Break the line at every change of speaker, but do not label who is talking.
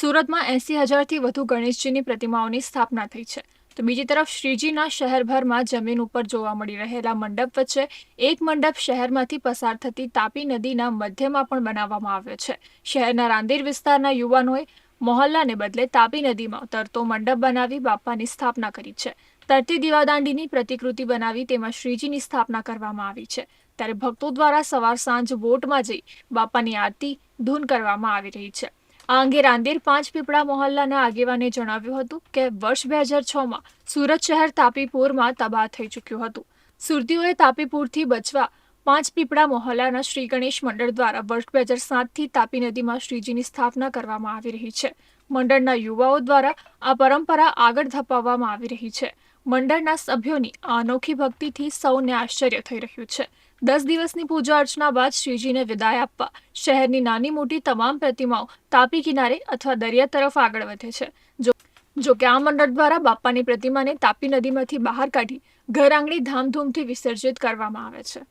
સુરતમાં એસી હજારથી વધુ ગણેશજીની પ્રતિમાઓની સ્થાપના થઈ છે. તો બીજી તરફ શ્રીજીના શહેરભરમાં જમીન ઉપર જોવા મળી રહેલા મંડપ વચ્ચે એક મંડપ શહેરમાંથી પસાર થતી તાપી નદીના મધ્યમાં પણ બનાવવામાં આવ્યો છે. શહેરના રાંદેર વિસ્તારના યુવાનોએ મોહલ્લાને બદલે તાપી નદીમાં તરતો મંડપ બનાવી બાપાની સ્થાપના કરી છે. તરતી દીવાદાંડીની પ્રતિકૃતિ બનાવી તેમાં શ્રીજીની સ્થાપના કરવામાં આવી છે. ત્યારે ભક્તો દ્વારા સવાર સાંજ બોટમાં જઈ બાપાની આરતી ધૂન કરવામાં આવી રહી છે. આ અંગે રાંદેર પાંચ પીપળા મોહલ્લાના આગેવાને જણાવ્યું હતું કે વર્ષ બે હજાર છમાં સુરત શહેર તાપીપુરમાં તબાહ થઈ ચૂક્યું હતું. સુરતીઓએ તાપીપુરથી બચવા પાંચ પીપળા મોહલ્લાના શ્રી ગણેશ મંડળ દ્વારા વર્ષ બે હજાર સાતથી તાપી નદીમાં શ્રીજીની સ્થાપના કરવામાં આવી રહી છે. મંડળના યુવાઓ દ્વારા આ પરંપરા આગળ ધપાવવામાં આવી રહી છે. મંડળના સભ્યોની આ અનોખી ભક્તિથી સૌને આશ્ચર્ય થઈ રહ્યું છે. દસ દિવસની પૂજા અર્ચના બાદ શ્રીજીને વિદાય આપવા. શહેરની નાની મોટી તમામ પ્રતિમાઓ તાપી કિનારે અથવા દરિયા તરફ આગળ વધે છે. જો જો કે આ મંડળ દ્વારા બાપાની પ્રતિમાને તાપી નદીમાંથી બહાર કાઢી ઘર આંગણી ધામધૂમથી વિસર્જિત કરવામાં આવે છે.